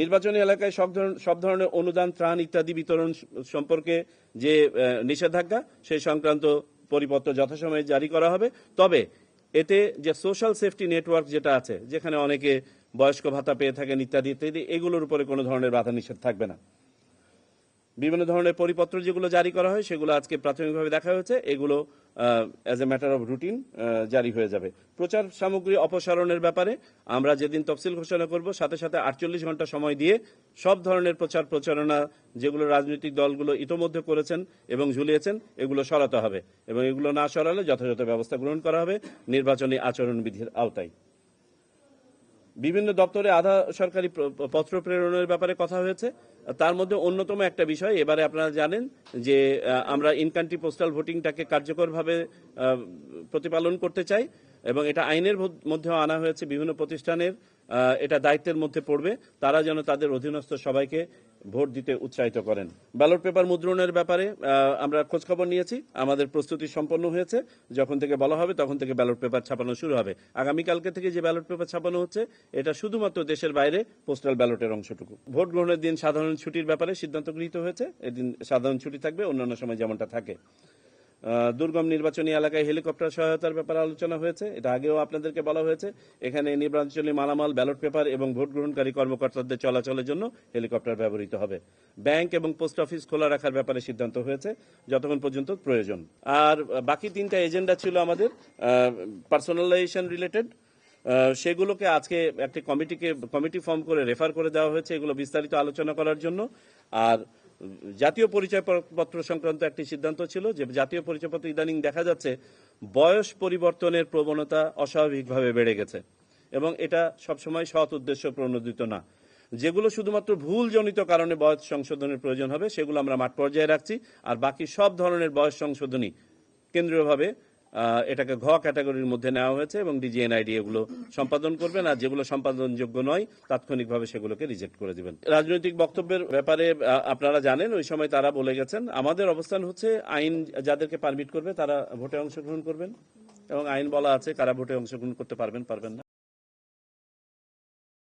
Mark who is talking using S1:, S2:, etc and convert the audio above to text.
S1: নির্বাচনী এলাকায় সব ধরনের অনুদান, ত্রাণ ইত্যাদি বিতরণ সম্পর্কে যে নিষেধাজ্ঞা, সেই সংক্রান্ত পরিপত্র যথাসময়ে জারি করা হবে। তবে এতে যে সোশ্যাল সেফটি নেটওয়ার্ক যেটা আছে, যেখানে অনেকে বয়স্ক ভাতা পেয়ে থাকেন ইত্যাদি ইত্যাদি, এগুলোর উপরে কোনো ধরনের বাধা নিষেধ থাকবে না। বিভিন্ন ধরনের পরিপত্র যেগুলো জারি করা হয়, সেগুলো আজকে প্রাথমিকভাবে দেখা হয়েছে। এগুলো as a matter of routine জারি হয়ে যাবে। প্রচার সামগ্রী অপসারণের ব্যাপারে আমরা যেদিন তফসিল ঘোষণা করব, সাথে সাথে আটচল্লিশ ঘণ্টা সময় দিয়ে সব ধরনের প্রচার প্রচারণা যেগুলো রাজনৈতিক দলগুলো ইতোমধ্যে করেছেন এবং ঝুলিয়েছেন, এগুলো সরাতে হবে এবং এগুলো না সরালে যথাযথ ব্যবস্থা গ্রহণ করা হবে নির্বাচনী আচরণবিধির আওতায়। বিভিন্ন দপ্তরে আধা সরকারি পত্র প্রেরণের ব্যাপারে কথা হয়েছে। তার মধ্যে অন্যতম একটা বিষয়, এবারে আপনারা জানেন যে আমরা ইনকান্ট্রি পোস্টাল ভোটিংটাকে কার্যকরভাবে প্রতিপালন করতে চাই এবং এটা আইনের মধ্য- মধ্যেও আনা হয়েছে বিভিন্ন প্রতিষ্ঠানের। এটা দায়িত্বের মধ্যে পড়বে। তারা যেন তাদের অধীনস্থ সবাইকে ভোট দিতে উৎসাহিত করেন। ব্যালট পেপার মুদ্রণের ব্যাপারে আমরা খোঁজখবর নিয়েছি। আমাদের প্রস্তুতি সম্পন্ন হয়েছে। যখন থেকে বলা হবে, তখন থেকে ব্যালট পেপার ছাপানো শুরু হবে। আগামীকালকে থেকে যে ব্যালট পেপার ছাপানো হচ্ছে, এটা শুধুমাত্র দেশের বাইরে পোস্টাল ব্যালটের অংশটুকু। ভোট গ্রহণের দিন সাধারণ ছুটির ব্যাপারে সিদ্ধান্ত গৃহীত হয়েছে। এদিন সাধারণ ছুটি থাকবে, অন্যান্য সময় যেমনটা থাকে। দুর্গম নির্বাচনী এলাকায় হেলিকপ্টার সহায়তার ব্যাপারে আলোচনা হয়েছে। এটা আগেও আপনাদেরকে বলা হয়েছে। এখানে নির্বাচনী মালামাল, ব্যালট পেপার এবং ভোট গ্রহণকারী কর্মকর্তাদের চলাচলের জন্য হেলিকপ্টার ব্যবহৃত হবে। ব্যাংক এবং পোস্ট অফিস খোলা রাখার ব্যাপারে সিদ্ধান্ত হয়েছে। যতক্ষণ পর্যন্ত প্রয়োজন। আর বাকি তিনটা এজেন্ডা ছিল আমাদের পার্সোনালাইজেশন রিলেটেড। সেগুলোকে আজকে একটি কমিটিকে, কমিটি ফর্ম করে রেফার করে দেওয়া হয়েছে। এগুলো বিস্তারিত আলোচনা করার জন্য। আর জাতীয় পরিচয়পত্র সংক্রান্ত একটি সিদ্ধান্ত ছিল যে জাতীয় পরিচয়পত্র ইদানিং দেখা যাচ্ছে বয়স পরিবর্তনের প্রবণতা অস্বাভাবিকভাবে বেড়ে গেছে এবং এটা সবসময় সৎ উদ্দেশ্য প্রণোদিত না। যেগুলো শুধুমাত্র ভুলজনিত কারণে বয়স সংশোধনের প্রয়োজন হবে, সেগুলো আমরা মাঠ পর্যায়ে রাখছি। আর বাকি সব ধরনের বয়স সংশোধনী কেন্দ্রীয়ভাবে এটাকে ঘ ক্যাটাগরির মধ্যে নেওয়া হয়েছে এবং ডিজিএনআইডি এগুলো সম্পাদন করবেন, আর যেগুলো সম্পাদনযোগ্য নয়, তাৎক্ষণিকভাবে সেগুলোকে রিজেক্ট করে দেবেন। রাজনৈতিক বক্তব্যের ব্যাপারে আপনারা জানেন, ওই সময় তারা বলে গেছেন, আমাদের অবস্থান হচ্ছে আইন যাদেরকে পারমিট করবে, তারা ভোটে অংশগ্রহণ করবেন। এবং আইন বলা আছে, কারা ভোটে অংশগ্রহণ করতে পারবেন পারবেন না।